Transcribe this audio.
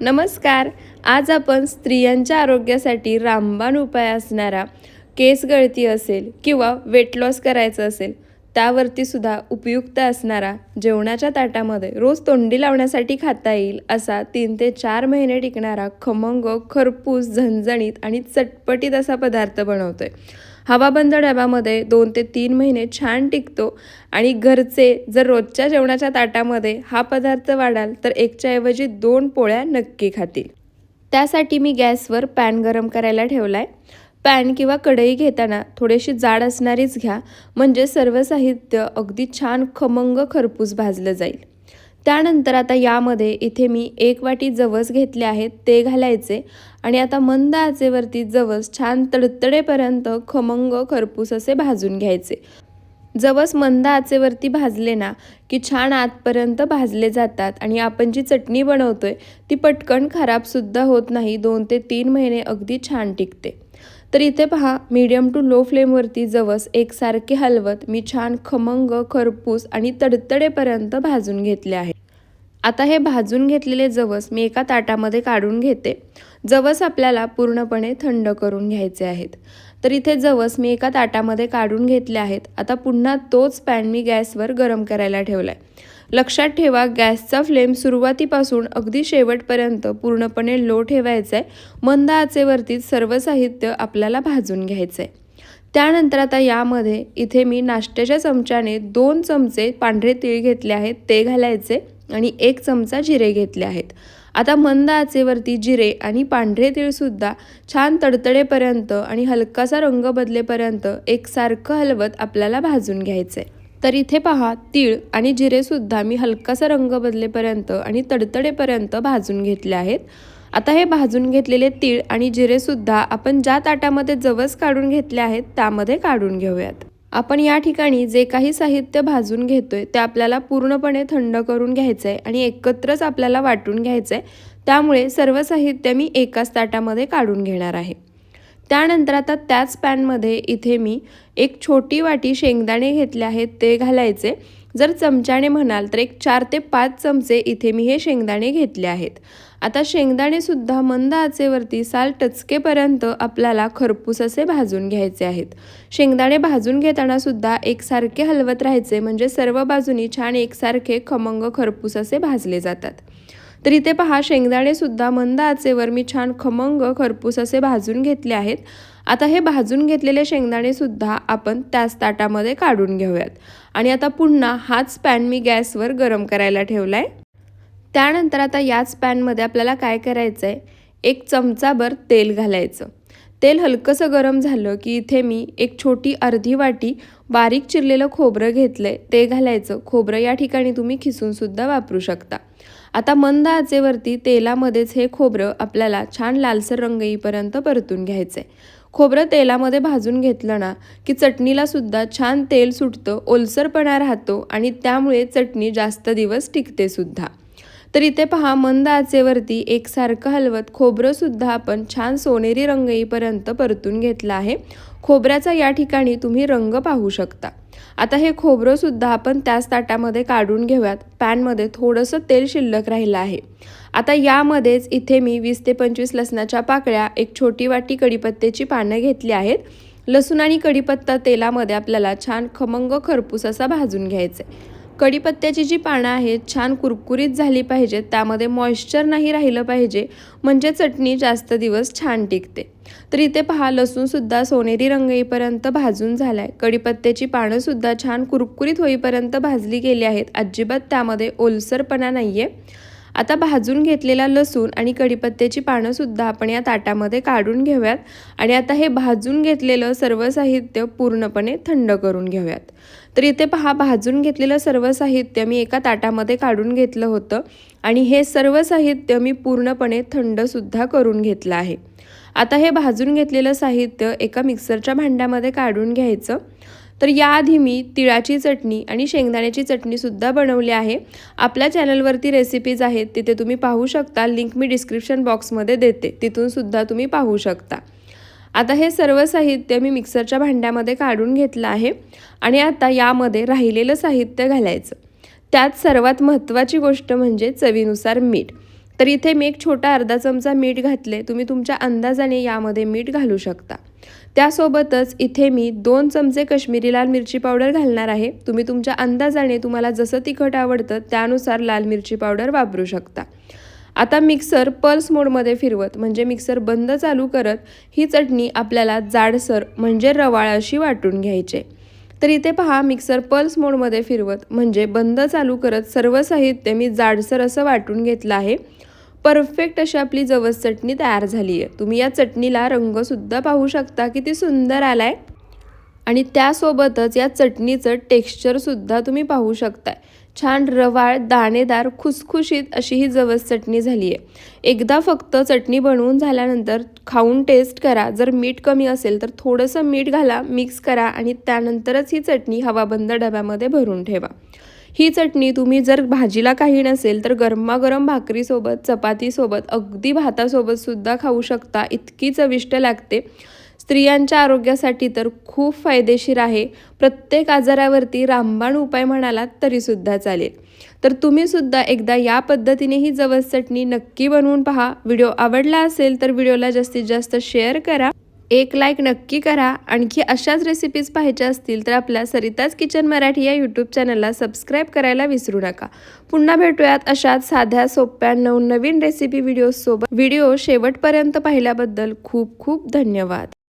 नमस्कार. आज आपण स्त्रियांच्या आरोग्यासाठी रामबाण उपाय असणारा केस गळती असेल किंवा वेट लॉस करायचं असेल त्यावरती सुद्धा उपयुक्त असणारा जेवणाच्या ताटामध्ये रोज तोंडी लावण्यासाठी खाता येईल असा तीन ते चार महिने टिकणारा खमंग खरपूस झणझणीत आणि चटपटीत असा पदार्थ बनवतोय. हवाबंद डब्यामध्ये दोन ते तीन महिने छान टिकतो आणि घरचे जर रोजच्या जेवणाच्या ताटामध्ये हा पदार्थ वाढाल तर एकच्याऐवजी दोन पोळ्या नक्की खातील. त्यासाठी मी गॅसवर पॅन गरम करायला ठेवला आहे पॅन किंवा कढई घेताना थोडीशी जाड असणारीच घ्या म्हणजे सर्व साहित्य अगदी छान खमंग खरपूस भाजलं जाईल. त्यानंतर आता यामध्ये इथे मी एक वाटी जवस घेतले आहेत ते घालायचे. आणि आता मंद आचेवरती जवस छान तडतडेपर्यंत खमंग खरपूस असे भाजून घ्यायचे. जवस मंद आचेवरती भाजले ना की छान आतपर्यंत भाजले जातात आणि आपण जी चटणी बनवतोय ती पटकन खराबसुद्धा होत नाही दोन ते तीन महिने अगदी छान टिकते. तर इथे पहा मीडियम टू लो फ्लेमवरती जवस एकसारखे हलवत मी छान खमंग खरपूस आणि तडतडेपर्यंत भाजून घेतले आहे. आता हे भाजून घेतलेले जवस मी एका ताटामध्ये काढून घेते. जवस आपल्याला पूर्णपणे थंड करून घ्यायचे आहेत. तर इथे जवस मी एका ताटामध्ये काढून घेतले आहेत. आता पुन्हा तोच पॅन मी गॅसवर गरम करायला ठेवला आहे लक्षात ठेवा गॅसचा फ्लेम सुरुवातीपासून अगदी शेवटपर्यंत पूर्णपणे लो ठेवायचा आहे मंद आचेवरती सर्व साहित्य आपल्याला भाजून घ्यायचं आहे त्यानंतर आता यामध्ये इथे मी नाश्त्याच्या चमच्याने दोन चमचे पांढरे तीळ घेतले आहेत. ते घालायचे. आणि एक चमचा जिरे घेतले आहेत. आता मंद आचेवरती जिरे आणि पांढरे तीळसुद्धा छान तडतडेपर्यंत आणि हलकासा रंग बदलेपर्यंत एकसारखं हलवत आपल्याला भाजून घ्यायचं आहे तर इथे पहा तीळ आणि जिरेसुद्धा मी हलकासा रंग बदलेपर्यंत आणि तडतडेपर्यंत भाजून घेतले आहेत. आता हे भाजून घेतलेले तीळ आणि जिरेसुद्धा आपण ज्या ताटामध्ये जवस काढून घेतले आहेत त्यामध्ये काढून घेऊयात. आपण या ठिकाणी जे काही साहित्य भाजून घेतोय ते आपल्याला पूर्णपणे थंड करून घ्यायचं आहे आणि एकत्रच आपल्याला वाटून घ्यायचं आहे त्यामुळे सर्व साहित्य मी एकाच ताटामध्ये काढून घेणार आहे. त्यानंतर आता त्याच पॅनमध्ये इथे मी एक छोटी वाटी शेंगदाणे घेतले आहेत ते घालायचे. जर चमच्याने म्हणाल तर एक चार ते पाच चमचे इथे मी हे शेंगदाणे घेतले आहेत. आता शेंगदाणेसुद्धा मंद आचेवरती साल टचकेपर्यंत आपल्याला खरपूस असे भाजून घ्यायचे आहेत. शेंगदाणे भाजून घेताना सुद्धा एकसारखे हलवत राहायचे म्हणजे सर्व बाजूनी छान एकसारखे खमंग खरपूस असे भाजले जातात. तर इथे पहा शेंगदाणेसुद्धा मंद आचेवर मी छान खमंग खरपूस असे भाजून घेतले आहेत. आता हे भाजून घेतलेले शेंगदाणेसुद्धा आपण त्याच ताटामध्ये काढून घेऊयात. आणि आता पुन्हा हाच पॅन मी गॅसवर गरम करायला ठेवला आहे त्यानंतर आता याच पॅनमध्ये आपल्याला काय करायचं आहे एक चमचाभर तेल घालायचं. तेल हलकंसं गरम झालं की इथे मी एक छोटी अर्धी वाटी बारीक चिरलेलं खोबरं घेतलं आहे ते घालायचं. खोबरं या ठिकाणी तुम्ही खिसूनसुद्धा वापरू शकता. आता मंद आचेवरती तेलामध्येच हे खोबरं आपल्याला छान लालसर रंग येईपर्यंत परतून घ्यायचं आहे खोबरं तेलामध्ये भाजून घेतलं ना की चटणीला सुद्धा छान तेल सुटतं ओलसरपणा राहतो आणि त्यामुळे चटणी जास्त दिवस टिकते सुद्धा. तर इथे पहा मंद आचेवरती एकसारखं हलवत खोबरंसुद्धा आपण छान सोनेरी रंग येईपर्यंत परतून घेतलं आहे. खोबऱ्याचा या ठिकाणी तुम्ही रंग पाहू शकता. आता हे खोबरंसुद्धा आपण त्याच ताटामध्ये काढून घेऊयात. पॅनमध्ये थोडंसं तेल शिल्लक राहिलं आहे. आता यामध्येच इथे मी वीस ते पंचवीस लसणाच्या पाकळ्या एक छोटी वाटी कडीपत्त्याची पानं घेतली आहेत. लसूण आणि कडीपत्ता तेलामध्ये आपल्याला छान खमंग खरपूस असा भाजून घ्यायचा आहे. कढीपत्त्याची जी पानं आहेत छान कुरकुरीत झाली पाहिजेत त्यामध्ये मॉइश्चर नाही राहिलं पाहिजे म्हणजे चटणी जास्त दिवस छान टिकते. तर इथे पहा लसूणसुद्धा सोनेरी रंग येईपर्यंत भाजून झाला आहे कढीपत्त्याची पानंसुद्धा छान कुरकुरीत होईपर्यंत भाजली गेली आहेत. अजिबात त्यामध्ये ओलसरपणा नाही आहे आता भाजून घेतलेला लसूण आणि कढीपत्त्याची पानंसुद्धा आपण या ताटामध्ये काढून घेऊयात. आणि आता हे भाजून घेतलेलं सर्व साहित्य पूर्णपणे थंड करून घेऊयात. तर इथे पहा भाजून घेतलेलं सर्व साहित्य मी एका ताटामध्ये काढून घेतलं होतं. आणि हे सर्व साहित्य मी पूर्णपणे थंडसुद्धा करून घेतलं आहे. आता हे भाजून घेतलेलं साहित्य एका मिक्सरच्या भांड्यामध्ये काढून घ्यायचं. तर याआधी मी तिळाची चटणी आणि शेंगदाण्याची चटणीसुद्धा बनवली आहे. आपल्या चॅनलवरती रेसिपीज आहेत तिथे तुम्ही पाहू शकता. लिंक मी डिस्क्रिप्शन बॉक्समध्ये देते तिथूनसुद्धा तुम्ही पाहू शकता. आता हे सर्व साहित्य मी मिक्सरच्या भांड्यामध्ये काढून घेतलं आहे आणि आता यामध्ये राहिलेलं साहित्य घालायचं. त्यात सर्वात महत्त्वाची गोष्ट म्हणजे चवीनुसार मीठ. तर इथे मी एक छोटा अर्धा चमचा मीठ घातले तुम्ही तुमच्या अंदाजाने यामध्ये मीठ घालू शकता. त्यासोबतच इथे मी दोन चमचे कश्मीरी लाल मिरची पावडर घालणार आहे. तुम्ही तुमच्या अंदाजाने तुम्हाला जसं तिखट आवडतं त्यानुसार लाल मिरची पावडर वापरू शकता. आता मिक्सर पल्स मोडमध्ये फिरवत म्हणजे मिक्सर बंद चालू करत ही चटणी आपल्याला जाडसर म्हणजे रवाळ अशी वाटून घ्यायचे. तर इथे पहा मिक्सर पल्स मोडमध्ये फिरवत म्हणजे बंद चालू करत सर्व साहित्य मी जाडसर असं वाटून घेतलं आहे. परफेक्ट अशी आपली जवस चटणी तयार झाली आहे तुम्ही या चटणीला रंगसुद्धा पाहू शकता किती सुंदर आलाय. आणि त्यासोबतच या चटणीचं टेक्स्चरसुद्धा तुम्ही पाहू शकताय. छान रवाळ दाणेदार खुसखुशीत अशी ही जवस चटणी झाली आहे एकदा फक्त चटणी बनवून झाल्यानंतर खाऊन टेस्ट करा. जर मीठ कमी असेल तर थोडंसं मीठ घाला मिक्स करा आणि त्यानंतरच ही चटणी हवाबंद डब्यामध्ये भरून ठेवा. ही चटणी तुम्ही जर भाजीला काही नसेल तर गरमागरम भाकरीसोबत चपातीसोबत अगदी भातासोबत सुद्धा खाऊ शकता. इतकी चविष्ट लागते. स्त्रियांच्या आरोग्यासाठी तर खूप फायदेशीर आहे. प्रत्येक आजारावरती रामबाण उपाय म्हणालात तरीसुद्धा चालेल. तर तुम्ही सुद्धा एकदा या पद्धतीने ही जवस चटणी नक्की बनवून पहा. व्हिडिओ आवडला असेल तर व्हिडिओला जास्तीत जास्त शेअर करा. एक लाईक नक्की करा. आणखी अशाच रेसिपीज पाहायच्या असतील तर आपल्या सरिताज किचन मराठी या यूट्यूब चॅनलला सबस्क्राईब करायला विसरू नका. पुन्हा भेटूयात अशाच साध्या सोप्या नवनवीन रेसिपी व्हिडिओसोबत व्हिडिओ शेवटपर्यंत पाहिल्याबद्दल खूप खूप धन्यवाद.